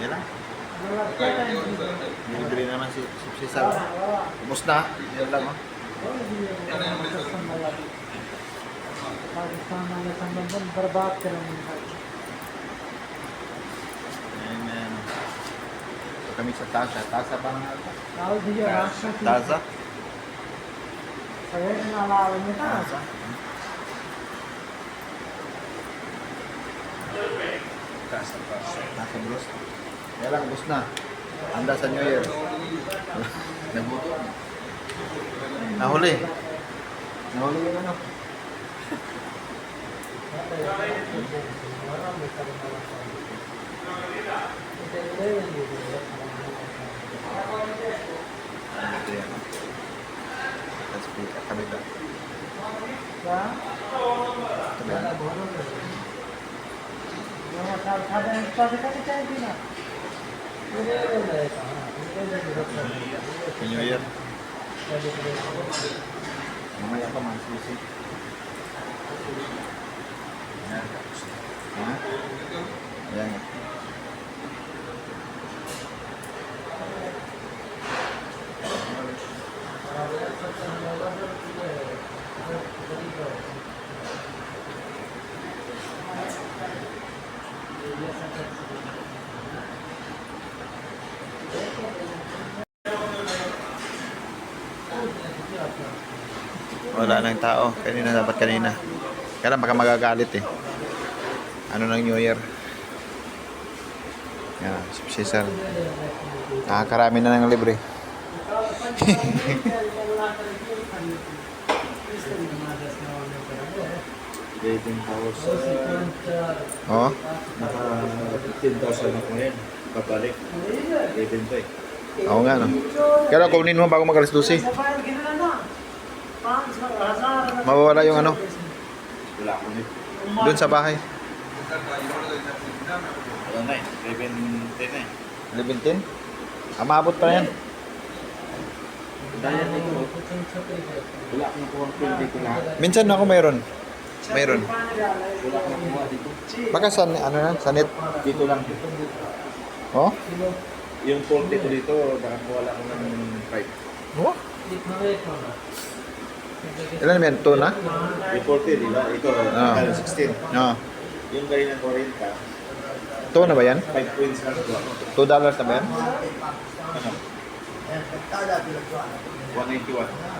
Yan lang. Libre naman si, si, si Sal. Ubus na. Yan lang oh. Pakistan संबंधन बर्बाद करेंगे Ayan. Ito kami sa Taza. Taza ba nga ito? आओ भैया रास्ता की Taza? सवेरे में अलावा में था Taza? Taza, Taza. Taza bros. Yan lang, na. Handa sa New Year. Naguto. Nahuli. Nahuli yung ano. Ito yan. Tapos pika kami ba? New Year. Mamaya pa man susi. Yan. Ha? Wala nang tao. Kanina dapat kanina. Kaya baka magagalit eh. Ano ng New Year? Yan, si Cesar. Nakakarami na ng libre. Dating house. Oo. Naka 15,000 ako ngayon. Papalik. Dating to eh. Oo nga, no? Kaya kunin mo bago mag alas 12. Mawawala yung ano? Eh. Doon sa bahay. Ano na eh, 11.10 eh. 11.10? Amabot ah, pa yan. Daya nito. Wala ko nakuha ang pwede ko lahat. Minsan ako mayroon. Mayroon. Wala ko nakuha dito. Baka sa, ano na, sa net? Dito lang. Oh? Yung 40 ko dito, nakakuha lang ako ng 5. Oh? Ilan yan? 2 na? Yung 40, di ba? Ito, kala 16. Oo. Yung ganyan ng 40, 2 na ba yan? 5 points lang ko ako. 2 dollars na ba yan? Ano? 191.